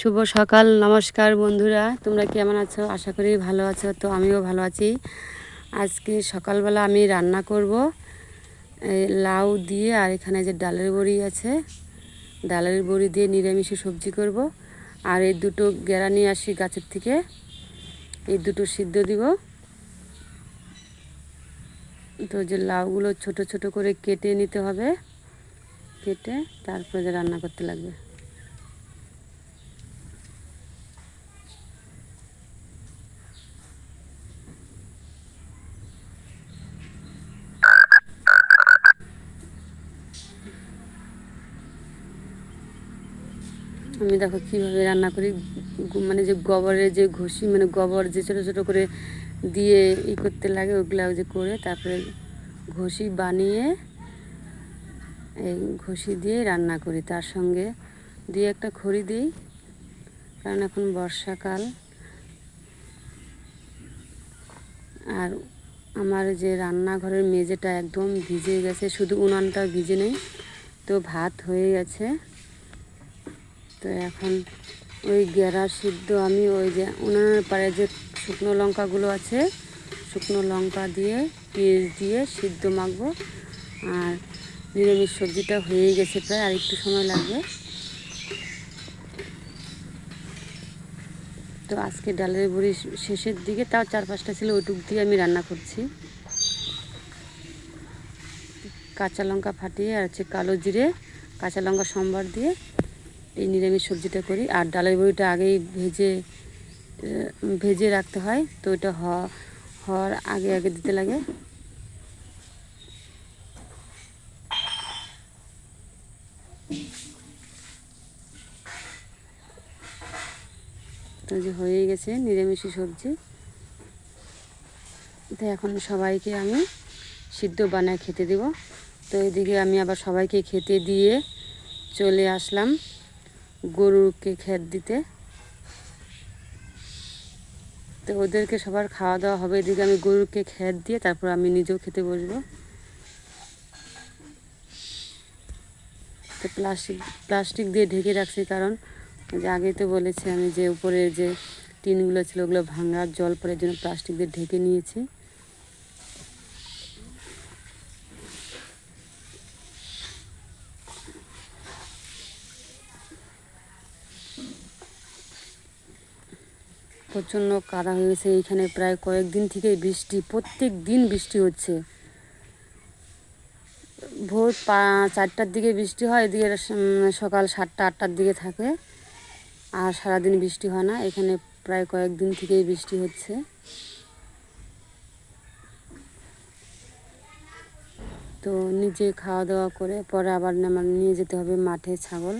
শুভ সকাল, নমস্কার বন্ধুরা। তোমরা কেমন আছো? আশা করি ভালো আছো। তো আমিও ভালো আছি। আজকে সকালবেলা আমি রান্না করব। এই লাউ দিয়ে আর এখানে যে ডালের বড়ি আছে, ডালের বড়ি দিয়ে নিরামিষে সবজি করব। আর এই দুটো গেরা নিয়ে আসি গাছের থেকে। এই দুটো সিদ্ধ দিব। তো যে লাউগুলো ছোট ছোট করে কেটে নিতে হবে। কেটে তারপরে রান্না করতে লাগবে। আমি দেখো কীভাবে রান্না করি। মানে যে গোবরের যে ঘষি মানে গোবর যে ছোটো ছোটো করে দিয়ে ই করতে লাগে, ওগুলো যে করে তারপরে ঘষি বানিয়ে এই ঘষি দিয়ে রান্না করি। তার সঙ্গে দিয়ে একটা খড়ি দিই, কারণ এখন বর্ষাকাল। আর আমার যে রান্নাঘরের মেঝেটা একদম ভিজে গেছে, শুধু উনানটা ভিজে নেই, তো ভাত হয়ে গেছে। তো এখন ওই গেরা সিদ্ধ আমি ওই যে উনানের পাড়ে যে শুকনো লঙ্কাগুলো আছে, শুকনো লঙ্কা দিয়ে, পেঁয়াজ দিয়ে সিদ্ধ মাখবো। আর নিরামিষ সবজিটা হয়ে গেছে প্রায়, আর একটু সময় লাগবে। তো আজকে ডালের বড়ি শেষের দিকে, তাও চার পাঁচটা ছিল ওইটুক দিয়ে আমি রান্না করছি। কাঁচা লঙ্কা ফাটিয়ে আর হচ্ছে কালো জিরে, কাঁচা লঙ্কা সম্বার দিয়ে এই নিরামিষ সবজিটা করি। আর ডালের বড়িটা আগেই ভেজে ভেজে রাখতে হয়। তো হ- হওয়ার আগে আগে দিতে লাগে। যে হয়ে গেছে নিরামিষি সবজি। তো এখন সবাইকে আমি সিদ্ধ বানায় খেতে দেব। তো এদিকে আমি আবার সবাইকে খেতে দিয়ে চলে আসলাম। গরুকে খেত দিতে। তো ওদেরকে সবার খাওয়া দাওয়া হবে, এদিকে আমি গরুকে খেত দিয়ে তারপর আমি নিজেও খেতে বসবো। তো প্লাস্টিক প্লাস্টিক দিয়ে ঢেকে রাখছি কারণ যে আগেই তো বলেছি আমি যে উপরে যে টিনগুলো ছিল ওগুলো ভাঙার জল পড়ার জন্য প্লাস্টিক দিয়ে ঢেকে নিয়েছি। প্রচণ্ড কাদা হয়ে গেছে। এইখানে প্রায় কয়েকদিন থেকে বৃষ্টি, প্রত্যেক দিন বৃষ্টি হচ্ছে। ভোর পা, চারটার দিকে বৃষ্টি হয়, এদিকে সকাল সাতটা, আটটার দিকে থাকে। আর সারাদিন বৃষ্টি হয় না। এখানে প্রায় কয়েকদিন থেকেই বৃষ্টি হচ্ছে। তো নিজে খাওয়া দাওয়া করে, পরে আবার নিয়ে যেতে হবে মাঠে ছাগল।